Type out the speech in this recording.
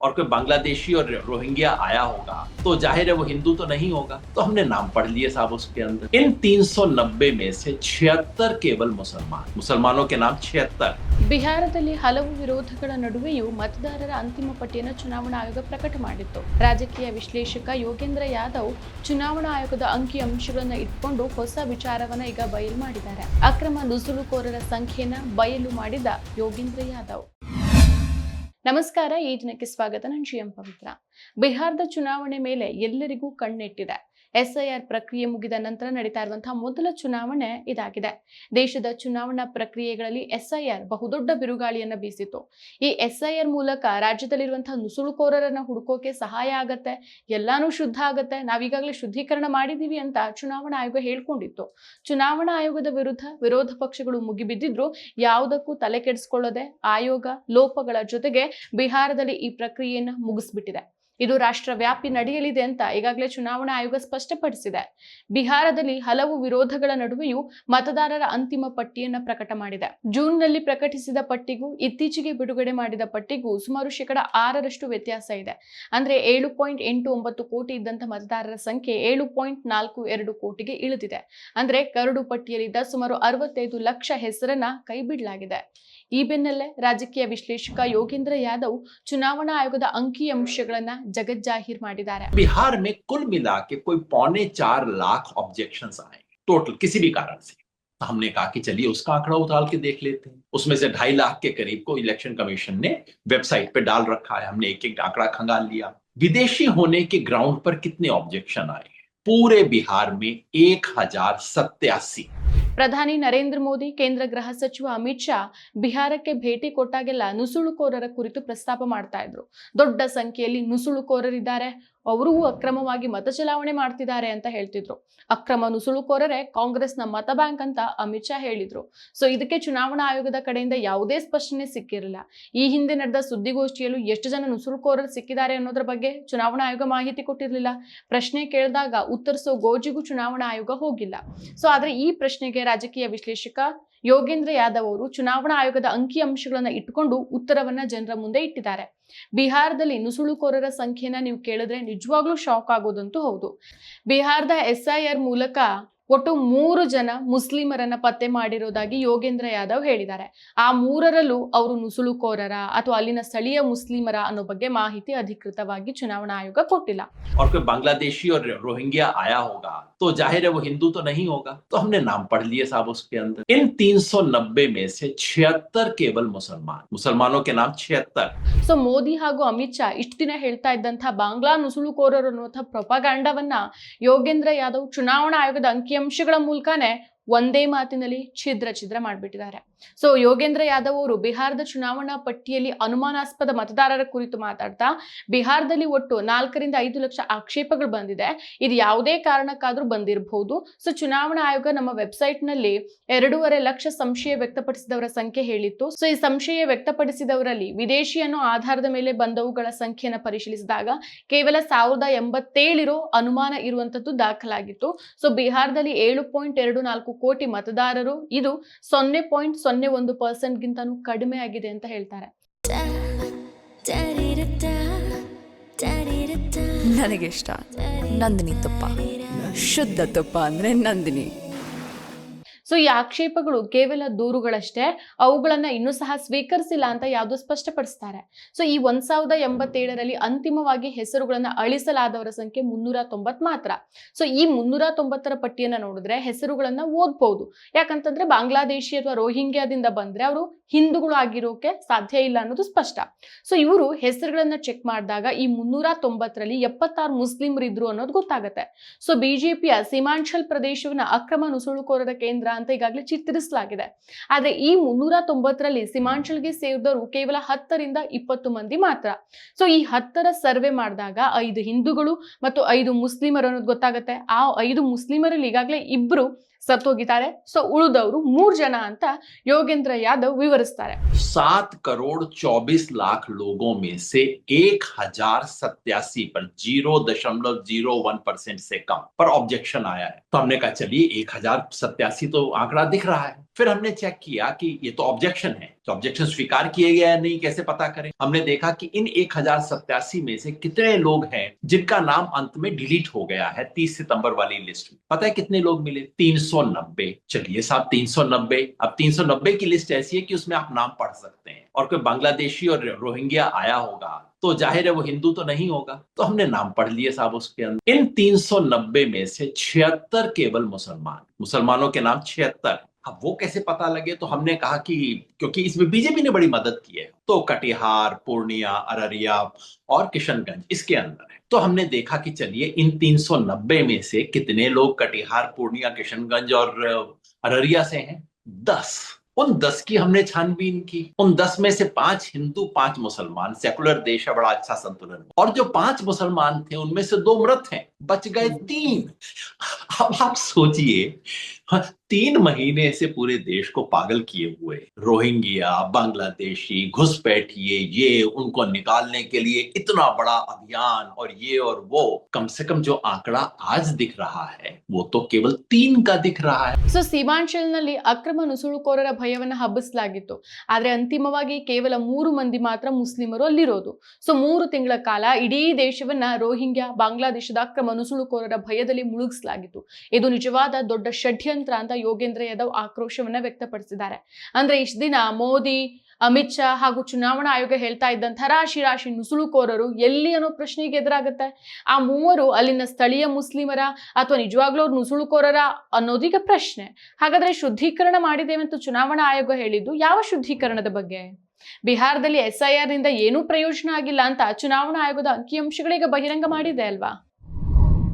और कोई बांग्लादेशी और रोहिंग्या आया होगा तो जाहिर है वो हिंदू तो नहीं होगा तो हमने नाम पढ़ लिए साहब उसके अंदर इन 390 में से छिहत्तर केवल मुसलमान मुसलमानों के नाम छिहत्तर ಬಿಹಾರದಲ್ಲಿ ಹಲವು ವಿರೋಧಗಳ ನಡುವೆಯೂ ಮತದಾರರ ಅಂತಿಮ ಪಟ್ಟಿಯನ್ನು ಚುನಾವಣಾ ಆಯೋಗ ಪ್ರಕಟ ಮಾಡಿತ್ತು ರಾಜಕೀಯ ವಿಶ್ಲೇಷಕ ಯೋಗೇಂದ್ರ ಯಾದವ್ ಚುನಾವಣಾ ಆಯೋಗದ ಅಂಕಿ ಅಂಶಗಳನ್ನು ಇಟ್ಕೊಂಡು ಹೊಸ ವಿಚಾರವನ್ನ ಈಗ ಬಯಲು ಮಾಡಿದ್ದಾರೆ ಅಕ್ರಮ ನುಸುಳುಕೋರರ ಸಂಖ್ಯೆಯನ್ನ ಬಯಲು ಮಾಡಿದ ಯೋಗೇಂದ್ರ ಯಾದವ್ ನಮಸ್ಕಾರ ಈ ದಿನಕ್ಕೆ ಸ್ವಾಗತ. ನಾನು ಜಿ ಎಂ ಪವಿತ್ರ. ಬಿಹಾರದ ಚುನಾವಣೆ ಮೇಲೆ ಎಲ್ಲರಿಗೂ ಕಣ್ಣಿಟ್ಟಿದೆ. ಎಸ್ಐಆರ್ ಪ್ರಕ್ರಿಯೆ ಮುಗಿದ ನಂತರ ನಡೀತಾ ಇರುವಂತಹ ಮೊದಲ ಚುನಾವಣೆ ಇದಾಗಿದೆ. ದೇಶದ ಚುನಾವಣಾ ಪ್ರಕ್ರಿಯೆಗಳಲ್ಲಿ ಎಸ್ಐಆರ್ ಬಹುದೊಡ್ಡ ಬಿರುಗಾಳಿಯನ್ನ ಬೀಸಿತು ಈ ಎಸ್ಐಆರ್ ಮೂಲಕ ರಾಜ್ಯದಲ್ಲಿರುವಂತಹ ನುಸುಳುಕೋರರನ್ನ ಹುಡುಕೋಕೆ ಸಹಾಯ ಆಗತ್ತೆ, ಎಲ್ಲಾನು ಶುದ್ಧ ಆಗತ್ತೆ, ನಾವೀಗಾಗಲೇ ಶುದ್ಧೀಕರಣ ಮಾಡಿದೀವಿ ಅಂತ ಚುನಾವಣಾ ಆಯೋಗ ಹೇಳ್ಕೊಂಡಿತ್ತು. ಚುನಾವಣಾ ಆಯೋಗದ ವಿರುದ್ಧ ವಿರೋಧ ಪಕ್ಷಗಳು ಮುಗಿಬಿದ್ದಿದ್ರು, ಯಾವುದಕ್ಕೂ ತಲೆ ಕೆಡಿಸ್ಕೊಳ್ಳದೆ ಆಯೋಗ, ಲೋಪಗಳ ಜೊತೆಗೆ ಬಿಹಾರದಲ್ಲಿ ಈ ಪ್ರಕ್ರಿಯೆಯನ್ನ ಮುಗಿಸ್ಬಿಟ್ಟಿದೆ. ಇದು ರಾಷ್ಟ್ರವ್ಯಾಪಿ ನಡೆಯಲಿದೆ ಅಂತ ಈಗಾಗಲೇ ಚುನಾವಣಾ ಆಯೋಗ ಸ್ಪಷ್ಟಪಡಿಸಿದೆ. ಬಿಹಾರದಲ್ಲಿ ಹಲವು ವಿರೋಧಗಳ ನಡುವೆಯೂ ಮತದಾರರ ಅಂತಿಮ ಪಟ್ಟಿಯನ್ನ ಪ್ರಕಟ ಮಾಡಿದೆ. ಜೂನ್ನಲ್ಲಿ ಪ್ರಕಟಿಸಿದ ಪಟ್ಟಿಗೂ ಇತ್ತೀಚೆಗೆ ಬಿಡುಗಡೆ ಮಾಡಿದ ಪಟ್ಟಿಗೂ ಸುಮಾರು ಶೇಕಡ ಆರರಷ್ಟು ವ್ಯತ್ಯಾಸ ಇದೆ. ಅಂದ್ರೆ ಏಳು ಪಾಯಿಂಟ್ ಎಂಟು ಒಂಬತ್ತು ಕೋಟಿ ಇದ್ದಂತ ಮತದಾರರ ಸಂಖ್ಯೆ ಏಳು ಪಾಯಿಂಟ್ ನಾಲ್ಕು ಎರಡು ಕೋಟಿಗೆ ಇಳಿದಿದೆ. ಅಂದ್ರೆ ಕರಡು ಪಟ್ಟಿಯಲ್ಲಿದ್ದ ಸುಮಾರು ಅರವತ್ತೈದು ಲಕ್ಷ ಹೆಸರನ್ನ ಕೈಬಿಡಲಾಗಿದೆ. ಈ ಬೆನ್ನಲ್ಲೇ ರಾಜಕೀಯ ವಿಶ್ಲೇಷಕ ಯೋಗೇಂದ್ರ ಯಾದವ್ ಚುನಾವಣಾ ಆಯೋಗದ ಅಂಕಿ ಅಂಶಗಳನ್ನ ಜಗಜ್ಜಾಹೀರ್ ಮಾಡಿದ್ದಾರೆ बिहार में कुल मिला के कोई पौने चार लाख ऑब्जेक्शन आए टोटल किसी भी कारण से तो हमने कहा कि चलिए उसका आंकड़ा उतार के देख लेते हैं उसमें से ढाई लाख के करीब को इलेक्शन कमीशन ने वेबसाइट पे डाल रखा है हमने एक एक आंकड़ा खंगाल लिया विदेशी होने के ग्राउंड पर कितने ऑब्जेक्शन आए हैं पूरे बिहार में एक हजार सत्यासी ಪ್ರಧಾನಿ ನರೇಂದ್ರ ಮೋದಿ, ಕೇಂದ್ರ ಗೃಹ ಸಚಿವ ಅಮಿತ್ ಶಾ ಬಿಹಾರಕ್ಕೆ ಭೇಟಿ ಕೊಟ್ಟಾಗೆಲ್ಲ ನುಸುಳುಕೋರರ ಕುರಿತು ಪ್ರಸ್ತಾಪ ಮಾಡ್ತಾ ಇದ್ರು. ದೊಡ್ಡ ಸಂಖ್ಯೆಯಲ್ಲಿ ನುಸುಳುಕೋರರಿದ್ದಾರೆ. ಅವರೂ ಅಕ್ರಮವಾಗಿ ಮತ ಚಲಾವಣೆ ಮಾಡ್ತಿದ್ದಾರೆ ಅಂತ ಹೇಳ್ತಿದ್ರು. ಅಕ್ರಮ ನುಸುಳುಕೋರರೇ ಕಾಂಗ್ರೆಸ್ನ ಮತ ಬ್ಯಾಂಕ್ ಅಂತ ಅಮಿತ್ ಶಾ ಹೇಳಿದ್ರು. ಸೊ ಇದಕ್ಕೆ ಚುನಾವಣಾ ಆಯೋಗದ ಕಡೆಯಿಂದ ಯಾವುದೇ ಸ್ಪಷ್ಟನೆ ಸಿಕ್ಕಿರಲಿಲ್ಲ. ಈ ಹಿಂದೆ ನಡೆದ ಸುದ್ದಿಗೋಷ್ಠಿಯಲ್ಲೂ ಎಷ್ಟು ಜನ ನುಸುಳುಕೋರರು ಸಿಕ್ಕಿದ್ದಾರೆ ಅನ್ನೋದ್ರ ಬಗ್ಗೆ ಚುನಾವಣಾ ಆಯೋಗ ಮಾಹಿತಿ ಕೊಟ್ಟಿರಲಿಲ್ಲ. ಪ್ರಶ್ನೆ ಕೇಳಿದಾಗ ಉತ್ತರಿಸೋ ಗೋಜಿಗೂ ಚುನಾವಣಾ ಆಯೋಗ ಹೋಗಿಲ್ಲ. ಸೊ ಆದ್ರೆ ಈ ಪ್ರಶ್ನೆಗೆ ರಾಜಕೀಯ ವಿಶ್ಲೇಷಕ ಯೋಗೇಂದ್ರ ಯಾದವ್ ಅವರು ಚುನಾವಣಾ ಆಯೋಗದ ಅಂಕಿ ಅಂಶಗಳನ್ನ ಇಟ್ಕೊಂಡು ಉತ್ತರವನ್ನ ಜನರ ಮುಂದೆ ಇಟ್ಟಿದ್ದಾರೆ. ಬಿಹಾರದಲ್ಲಿ ನುಸುಳುಕೋರರ ಸಂಖ್ಯೆನ ನೀವು ಕೇಳಿದ್ರೆ ನಿಜವಾಗ್ಲೂ ಶಾಕ್ ಆಗೋದಂತೂ ಹೌದು. ಬಿಹಾರದ ಎಸ್ಐಆರ್ ಮೂಲಕ ಒಟ್ಟು ಮೂರು ಜನ ಮುಸ್ಲಿಮರನ್ನ ಪತ್ತೆ ಮಾಡಿರೋದಾಗಿ ಯೋಗೇಂದ್ರ ಯಾದವ್ ಹೇಳಿದ್ದಾರೆ ಆ ಮೂರರಲ್ಲೂ ಅವರು ನುಸುಳುಕೋರರ ಅಥವಾ ಅಲ್ಲಿನ ಸ್ಥಳೀಯ ಮುಸ್ಲಿಮರ ಅನ್ನೋ ಬಗ್ಗೆ ಮಾಹಿತಿ ಅಧಿಕೃತವಾಗಿ ಚುನಾವಣಾ ಆಯೋಗ ಕೊಟ್ಟಿಲ್ಲ और कोई बांग्लादेशी और रोहिंग्या आया होगा तो जाहिर है वो हिंदू तो नहीं होगा तो हमने नाम पढ़ लिए साहब उसके अंदर इन 390 में से छिहत्तर केवल मुसलमान मुसलमानों के नाम छिहत्तर ಸೊ ಮೋದಿ ಹಾಗೂ ಅಮಿತ್ ಶಾ ಇಷ್ಟು ದಿನ ಹೇಳ್ತಾ ಇದ್ದಂತಹ ಬಾಂಗ್ಲಾ ನುಸುಳುಕೋರರು ಅನ್ನುವಂಥ ಪ್ರೊಪಗಾಂಡವನ್ನ ಯೋಗೇಂದ್ರ ಯಾದವ್ ಚುನಾವಣಾ ಆಯೋಗದ ಅಂಕಿಅಂಶಗಳ ಮೂಲಕನೇ ಒಂದೇ ಮಾತಿನಲ್ಲಿ ಛಿದ್ರ ಛಿದ್ರ ಮಾಡಿಬಿಟ್ಟಿದ್ದಾರೆ. ಸೊ ಯೋಗೇಂದ್ರ ಯಾದವ್ ಅವರು ಬಿಹಾರದ ಚುನಾವಣಾ ಪಟ್ಟಿಯಲ್ಲಿ ಅನುಮಾನಾಸ್ಪದ ಮತದಾರರ ಕುರಿತು ಮಾತಾಡ್ತಾ, ಬಿಹಾರದಲ್ಲಿ ಒಟ್ಟು ನಾಲ್ಕರಿಂದ ಐದು ಲಕ್ಷ ಆಕ್ಷೇಪಗಳು ಬಂದಿದೆ. ಇದು ಯಾವುದೇ ಕಾರಣಕ್ಕಾದ್ರೂ ಬಂದಿರಬಹುದು ಸೊ ಚುನಾವಣಾ ಆಯೋಗ ನಮ್ಮ ವೆಬ್ಸೈಟ್ನಲ್ಲಿ ಎರಡೂವರೆ ಲಕ್ಷ ಸಂಶಯ ವ್ಯಕ್ತಪಡಿಸಿದವರ ಸಂಖ್ಯೆ ಹೇಳಿತ್ತು. ಸೊ ಈ ಸಂಶಯ ವ್ಯಕ್ತಪಡಿಸಿದವರಲ್ಲಿ ವಿದೇಶಿಯನ್ನು ಆಧಾರದ ಮೇಲೆ ಬಂದವುಗಳ ಸಂಖ್ಯೆಯನ್ನು ಪರಿಶೀಲಿಸಿದಾಗ ಕೇವಲ ಸಾವಿರದ ಎಂಬತ್ತೇಳಿರೋ ಅನುಮಾನ ಇರುವಂತದ್ದು ದಾಖಲಾಗಿತ್ತು. ಸೊ ಬಿಹಾರದಲ್ಲಿ ಏಳು ಪಾಯಿಂಟ್ ಎರಡು ನಾಲ್ಕು ಕೋಟಿ ಮತದಾರರು ಇದು ಸೊನ್ನೆ ಪಾಯಿಂಟ್ ಸೊನ್ನೆ ಒಂದು ಪರ್ಸೆಂಟ್ ಗಿಂತನೂ ಕಡಿಮೆ ಆಗಿದೆ ಅಂತ ಹೇಳ್ತಾರೆ. ನನಗಿಷ್ಟ ನಂದಿನಿ ತುಪ್ಪ. ಶುದ್ಧ ತುಪ್ಪ ಅಂದ್ರೆ ನಂದಿನಿ. ಸೊ ಈ ಆಕ್ಷೇಪಗಳು ಕೇವಲ ದೂರುಗಳಷ್ಟೇ, ಅವುಗಳನ್ನ ಇನ್ನೂ ಸಹ ಸ್ವೀಕರಿಸಿಲ್ಲ ಅಂತ ಯಾವುದು ಸ್ಪಷ್ಟಪಡಿಸ್ತಾರೆ. ಸೊ ಈ ಒಂದ್ ಸಾವಿರದ ಎಂಬತ್ತೇಳರಲ್ಲಿ ಅಂತಿಮವಾಗಿ ಹೆಸರುಗಳನ್ನ ಅಳಿಸಲಾದವರ ಸಂಖ್ಯೆ ಮುನ್ನೂರ ತೊಂಬತ್ ಮಾತ್ರ. ಸೊ ಈ ಮುನ್ನೂರ ತೊಂಬತ್ತರ ಪಟ್ಟಿಯನ್ನ ನೋಡಿದ್ರೆ ಹೆಸರುಗಳನ್ನ ಓದ್ಬಹುದು ಯಾಕಂತಂದ್ರೆ ಬಾಂಗ್ಲಾದೇಶಿ ಅಥವಾ ರೋಹಿಂಗ್ಯಾದಿಂದ ಬಂದ್ರೆ ಅವರು ಹಿಂದೂಗಳು ಆಗಿರೋಕೆ ಸಾಧ್ಯ ಇಲ್ಲ ಅನ್ನೋದು ಸ್ಪಷ್ಟ. ಸೊ ಇವರು ಹೆಸರುಗಳನ್ನ ಚೆಕ್ ಮಾಡಿದಾಗ ಈ ಮುನ್ನೂರ ತೊಂಬತ್ತರಲ್ಲಿ ಎಪ್ಪತ್ತಾರು ಮುಸ್ಲಿಮರು ಇದ್ರು ಅನ್ನೋದು ಗೊತ್ತಾಗುತ್ತೆ. ಸೊ ಬಿಜೆಪಿಯ ಸೀಮಾಂಚಲ್ ಪ್ರದೇಶವನ್ನ ಅಕ್ರಮ ನುಸುಳುಕೋರರ ಕೇಂದ್ರ ಅಂತ ಈಗಾಗಲೇ ಚಿತ್ರಿಸಲಾಗಿದೆ ಆದ್ರೆ ಈ ಮುನ್ನೂರ ತೊಂಬತ್ತರಲ್ಲಿ ಸೀಮಾಂಚಲ್ಗೆ ಸೇರಿದವರು ಕೇವಲ ಹತ್ತರಿಂದ ಇಪ್ಪತ್ತು ಮಂದಿ ಮಾತ್ರ ಸೊ ಈ ಹತ್ತರ ಸರ್ವೆ ಮಾಡಿದಾಗ ಐದು ಹಿಂದೂಗಳು ಮತ್ತು ಐದು ಮುಸ್ಲಿಮರು ಅನ್ನೋದು ಗೊತ್ತಾಗುತ್ತೆ ಆ ಐದು ಮುಸ್ಲಿಮರಲ್ಲಿ ಈಗಾಗಲೇ ಇಬ್ರು ಸತ್ತೋಗಿದ್ದಾರೆ ಸೊ ಉಳಿದವರು ಮೂರ್ ಜನ ಅಂತ ಯೋಗೇಂದ್ರ ಯಾದವ್ ವಿವರಿಸ್ತಾರೆ सात करोड़ चौबीस लाख लोगों में से एक हजार सत्यासी पर जीरो दशमलव जीरो वन परसेंट से कम पर ऑब्जेक्शन आया है तो हमने कहा चलिए एक हजार सत्यासी तो आंकड़ा दिख रहा है। फिर हमने चेक किया कि ये तो ऑब्जेक्शन है। तो ऑब्जेक्शन स्वीकार किए गए या नहीं, कैसे पता करें? हमने देखा कि इन एक में से कितने लोग हैं जिनका नाम अंत में डिलीट हो गया है 30 सितंबर वाली लिस्ट में। पता है कितने लोग मिले? 390 चलिए साहब 390 अब 390 की लिस्ट ऐसी है कि उसमें आप नाम पढ़ सकते हैं। और कोई बांग्लादेशी और रोहिंग्या आया होगा तो ज़ाहिर है वो हिंदू तो नहीं होगा। तो हमने नाम पढ़ लिए साहब उसके अंदर। इन 390 में से छिहत्तर केवल मुसलमान। मुसलमानों के नाम छिहत्तर। अब वो कैसे पता लगे? तो हमने कहा कि क्योंकि इसमें बीजेपी ने बड़ी मदद की है। तो कटिहार, पूर्णिया, अररिया और किशनगंज इसके अंदर है। तो हमने देखा कि चलिए, इन 390 में से कितने लोग कटिहार, पूर्णिया, किशनगंज और अररिया से हैं? दस। उन दस की हमने छानबीन की। उन दस में से पाँच हिंदू, पाँच मुसलमान, सेकुलर देश है, बड़ा अच्छा संतुलन। और जो पाँच मुसलमान थे, उनमें से दो मृत हैं। बच गए तीन। अब आप सोचिए हाँ, तीन महीने से पूरे देश को पागल किए हुए रोहिंग्या बांग्लादेशी घुसपैठिए ये उनको निकालने के लिए इतना बड़ा अभियान और ये और वो कम से कम जो आंकड़ा आज दिख रहा है वो तो केवल तीन का दिख रहा है ಸೊ ಸೀಮಾಂಚಲ್ನಲ್ಲಿ ಅಕ್ರಮ ನುಸುಳುಕೋರರ ಭಯವನ್ನ ಹಬ್ಬಿಸಲಾಗಿತ್ತು ಆದ್ರೆ ಅಂತಿಮವಾಗಿ ಕೇವಲ ಮೂರು ಮಂದಿ ಮಾತ್ರ ಮುಸ್ಲಿಮರು ಅಲ್ಲಿರೋದು ಸೊ ಮೂರು ತಿಂಗಳ ಕಾಲ ಇಡೀ ದೇಶವನ್ನ ರೋಹಿಂಗ್ಯಾ ಬಾಂಗ್ಲಾದೇಶದ ಅಕ್ರಮ ನುಸುಳುಕೋರರ ಭಯದಲ್ಲಿ ಮುಳುಗಿಸಲಾಗಿತ್ತು ಇದು ನಿಜವಾದ ದೊಡ್ಡ ಷಡ್ಯಂತ್ರ ಅಂತ ಯೋಗೇಂದ್ರ ಯಾದವ್ ಆಕ್ರೋಶವನ್ನ ವ್ಯಕ್ತಪಡಿಸಿದ್ದಾರೆ. ಅಂದ್ರೆ ಇಷ್ಟ ದಿನ ಮೋದಿ, ಅಮಿತ್ ಶಾ ಹಾಗೂ ಚುನಾವಣಾ ಆಯೋಗ ಹೇಳ್ತಾ ಇದ್ದಂಥ ರಾಶಿ ರಾಶಿ ನುಸುಳುಕೋರರು ಎಲ್ಲಿ ಅನ್ನೋ ಪ್ರಶ್ನೆಗೆ ಎದುರಾಗುತ್ತೆ? ಆ ಮೂವರು ಅಲ್ಲಿನ ಸ್ಥಳೀಯ ಮುಸ್ಲಿಮರ ಅಥವಾ ನಿಜವಾಗ್ಲೂ ಅವ್ರು ನುಸುಳುಕೋರರ ಅನ್ನೋದೀಗ ಪ್ರಶ್ನೆ. ಹಾಗಾದ್ರೆ ಶುದ್ಧೀಕರಣ ಮಾಡಿದ್ದೇವೆ ಅಂತ ಚುನಾವಣಾ ಆಯೋಗ ಹೇಳಿದ್ದು ಯಾವ ಶುದ್ಧೀಕರಣದ ಬಗ್ಗೆ? ಬಿಹಾರದಲ್ಲಿ ಎಸ್ನಿಂದ ಏನೂ ಪ್ರಯೋಜನ ಆಗಿಲ್ಲ ಅಂತ ಚುನಾವಣಾ ಆಯೋಗದ ಅಂಕಿಅಂಶಗಳೀಗ ಬಹಿರಂಗ ಮಾಡಿದೆ ಅಲ್ವಾ?